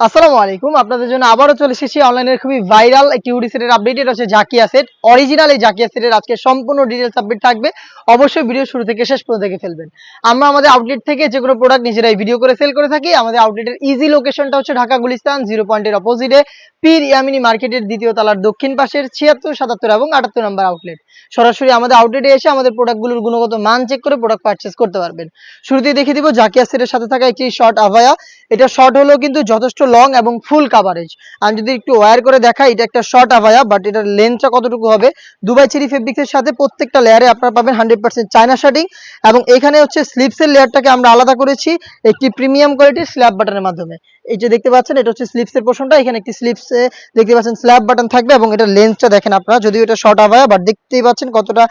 আসসালামু আলাইকুম, আপনাদের জন্য আবারও চলে এসেছি অনলাইনের খুবই ভাইরাল একটি সেটের আপডেট এটা হচ্ছে জাকিয়া সেট অরিজিনাল এই জাকিয়া সেটের আজকে সম্পূর্ণ ডিটেলস আপডেট থাকবে। অবশ্যই ভিডিও শুরু থেকে শেষ পর্যন্ত দেখে ফেলবেন। আমরা আমাদের আউটলেট থেকে যে কোনো প্রোডাক্ট নিজেরাই ভিডিও করে সেল করে থাকি। আমাদের আউটলেটের ইজি লোকেশনটা হচ্ছে ঢাকা গুলিস্তান জিরো পয়েন্টের অপোজিটে পীর ইয়ামিনী মার্কেটের দ্বিতীয় তলার দক্ষিণ পাশের ছিয়াত্তর, সাতাত্তর এবং আটাত্তর নম্বর আউটলেট সরাসরি আমাদের আউটলেটে এসে আমাদের প্রোডাক্টগুলোর গুণগত মান চেক করে প্রোডাক্ট পারচেস করতে পারবেন। শুরুতেই দেখিয়ে দিব জাকিয়া সেটের সাথে থাকা একটি শর্ট আভায়া। এটা শর্ট হলেও কিন্তু যথেষ্ট লং এবং ফুল কাভারেজ আমি যদি একটু ওয়্যার করে দেখাই, এটা একটা শর্ট আভায়া বাট এটার লেন্থটা কতটুকু হবে? দুবাই চেরি ফেব্রিক্সের সাথে প্রত্যেকটা লেয়ারে আপনারা পাবেন হান্ড্রেড পার্সেন্ট চায়না শার্টিং এবং এখানে হচ্ছে স্লিপসের লেয়ারটাকে আমরা আলাদা করেছি, একটি প্রিমিয়াম কোয়ালিটির স্ল্যাব বাটনের মাধ্যমে। এই যে দেখতে পাচ্ছেন, এটা হচ্ছে স্লিপসের পোর্শনটা এখানে একটি স্লিপসে দেখতে পাচ্ছেন স্ল্যাব বাটন থাকবে এবং এটা লেন্সটা দেখেন আপনারা, যদিও এটা শর্ট আবায়া বাট দেখতেই পাচ্ছেন কতটা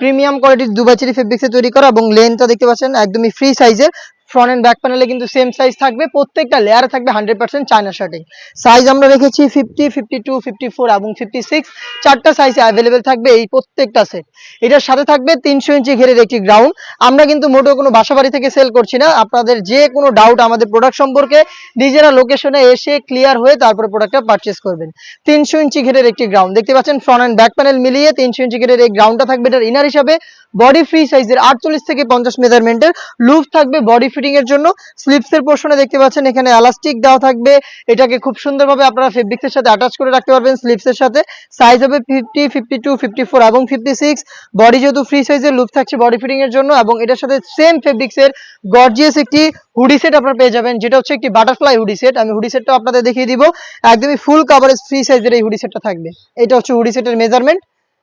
প্রিমিয়াম কোয়ালিটির দুবাই চিরি ফেব্রিক্সে তৈরি করা এবং লেনটা দেখতে পাচ্ছেন একদমই ফ্রি সাইজের ফ্রন্ট এন্ড ব্যাক প্যানেলে কিন্তু সেম সাইজ থাকবে, প্রত্যেকটা লেয়ারে থাকবে hundred percent China shirting size আমরা রেখেছি fifty fifty two fifty four এবং ফিফটি সিক্স চারটা সাইজে অ্যাভেলেবেল থাকবে এই প্রত্যেকটা সেট এটার সাথে থাকবে তিনশো ইঞ্চি ঘেরের একটি গ্রাউন্ড আমরা কিন্তু মোটেও কোনো বাসাবাড়ি থেকে সেল করছি না। আপনাদের যে কোনো ডাউট আমাদের প্রোডাক্ট সম্পর্কে নিজেরা লোকেশনে এসে ক্লিয়ার হয়ে তারপরে প্রোডাক্টটা পারচেস করবেন। তিনশো ইঞ্চি ঘেরের একটি গ্রাউন্ড দেখতে পাচ্ছেন ফ্রন্ট অ্যান্ড ব্যাক প্যানেল মিলিয়ে তিনশো ইঞ্চি ঘেরের এই গ্রাউন্ডটা থাকবে এটার ইনার হিসাবে। বডি ফ্রি সাইজের আটচল্লিশ থেকে পঞ্চাশ মেজারমেন্টের লুপ থাকবে বডি ফিটিং এর জন্য। স্লিপসের পোর্শনে দেখতে পাচ্ছেন, এখানে এলাস্টিক দেওয়া থাকবে। এটাকে খুব সুন্দরভাবে আপনারা ফেব্রিক্সের সাথে অ্যাটাচ করে রাখতে পারবেন স্লিপসের সাথে। সাইজ হবে fifty fifty two fifty four এবং ফিফটি সিক্স বডি যেহেতু ফ্রি সাইজের লুপ থাকছে বডি ফিটিং এর জন্য এবং এটার সাথে সেম ফেব্রিক্সের গর্জিয়াস একটি হুডি সেট আপনারা পেয়ে যাবেন। যেটা হচ্ছে একটি বাটারফ্লাই হুডি সেট আমি হুডি সেটটা আপনাদের দেখিয়ে দিব। একদমই ফুল কাভারেজ ফ্রি সাইজের এই হুডি সেটটা থাকবে। এটা হচ্ছে হুডি সেটের মেজারমেন্ট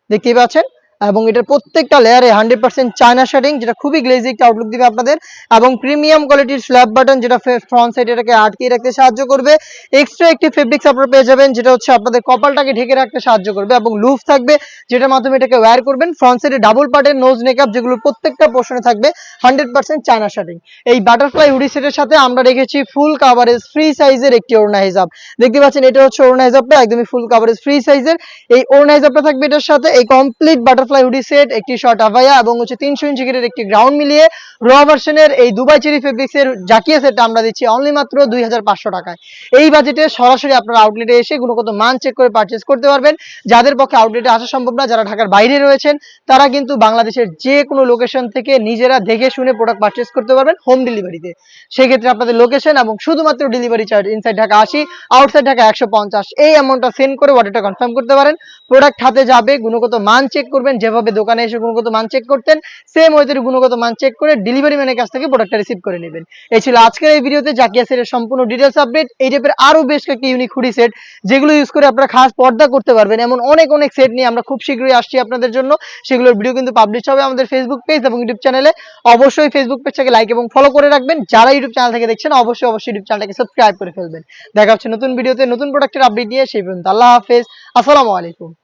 দেখতেই পাচ্ছেন? এবং এটার প্রত্যেকটা লেয়ারে হান্ড্রেড পার্সেন্ট চায়না শেডিং যেটা খুবই গ্লেজি একটা আউটলুক দিবে আপনাদের, এবং প্রিমিয়াম কোয়ালিটির স্ল্যাব বাটন যেটা ফ্রন্ট সাইড এটাকে আটকিয়ে রাখতে সাহায্য করবে। এক্সট্রা একটি ফেব্রিক্স আপনারা পেয়ে যাবেন, যেটা হচ্ছে আপনাদের কপালটাকে ঢেকে রাখতে সাহায্য করবে এবং লুফ থাকবে, যেটার মাধ্যমে এটাকে ওয়্যার করবেন। ফ্রন্ট সাইডে ডাবল পার্টের নোজ মেকআপ যেগুলো প্রত্যেকটা পোর্শনে থাকবে হান্ড্রেড পার্সেন্ট চায়না শেডিং এই বাটারফ্লাই হুডি সেটের সাথে আমরা রেখেছি ফুল কাভারেজ ফ্রি সাইজের একটি ওড়না হিসাব দেখতে পাচ্ছেন, এটা হচ্ছে ওড়না হিসাবটা একদমই ফুল কাভারেজ ফ্রি সাইজের এই ওড়না হিসাবটা থাকবে এটার সাথে, এই কমপ্লিট বাটারফ্লাই হুডি সেট একটি শর্ট আভায়া এবং হচ্ছে তিনশো ইঞ্চি গেটের একটি গ্রাউন্ড মিলিয়ে র ভার্সনের এই দুবাই চেরি ফেব্রিক্স এর জাকিয়া সেটটা আমরা দিচ্ছি অনলি মাত্র দুই হাজার পাঁচশো টাকায়। এই বাজেটে সরাসরি আপনারা আউটলেটে এসে গুণগত মান চেক করে পারচেস করতে পারবেন। যাদের পক্ষে আউটলেটে আসা সম্ভব না, যারা ঢাকার বাইরে রয়েছেন, তারা কিন্তু বাংলাদেশের যে কোনো লোকেশন থেকে নিজেরা দেখে শুনে প্রোডাক্ট পারচেস করতে পারবেন হোম ডেলিভারিতে সেক্ষেত্রে আপনাদের লোকেশন এবং শুধুমাত্র ডেলিভারি চার্জ ইনসাইড ঢাকা আশি আউটসাইড ঢাকা একশো পঞ্চাশ, এই অ্যামাউন্টটা সেন্ড করে অর্ডারটা কনফার্ম করতে পারেন। প্রোডাক্ট হাতে যাবে, গুণগত মান চেক করবেন যেভাবে দোকানে এসে গুণগত মান চেক করতেন সেম ওয়েদের গুণগত মান চেক করে ডেলিভারি ম্যানের কাছ থেকে প্রোডাক্টটা রিসিভ করে নেবেন। এই ছিল আজকের এই ভিডিওতে জাকিয়া সেটের সম্পূর্ণ ডিটেলস আপডেট এই টাইপের আরও বেশ কয়েকটি ইউনিক হুডি সেট যেগুলো ইউজ করে আপনারা খাস পর্দা করতে পারবেন। এমন অনেক অনেক সেট নিয়ে আমরা খুব শীঘ্রই আসছি আপনাদের জন্য। সেগুলোর ভিডিও কিন্তু পাবলিশ হবে আমাদের ফেসবুক পেজ এবং ইউটিউব চ্যানেলে অবশ্যই ফেসবুক পেজটাকে লাইক এবং ফলো করে রাখবেন। যারা ইউটিউব চ্যানেল থেকে দেখছেন, অবশ্যই অবশ্যই ইউটিউব চ্যানেলটাকে সাবস্ক্রাইব করে ফেলবেন। দেখা হচ্ছে নতুন ভিডিওতে নতুন প্রোডাক্টের আপডেট নিয়ে, সেই পর্যন্ত আল্লাহ হাফেজ। আসসালামু আলাইকুম।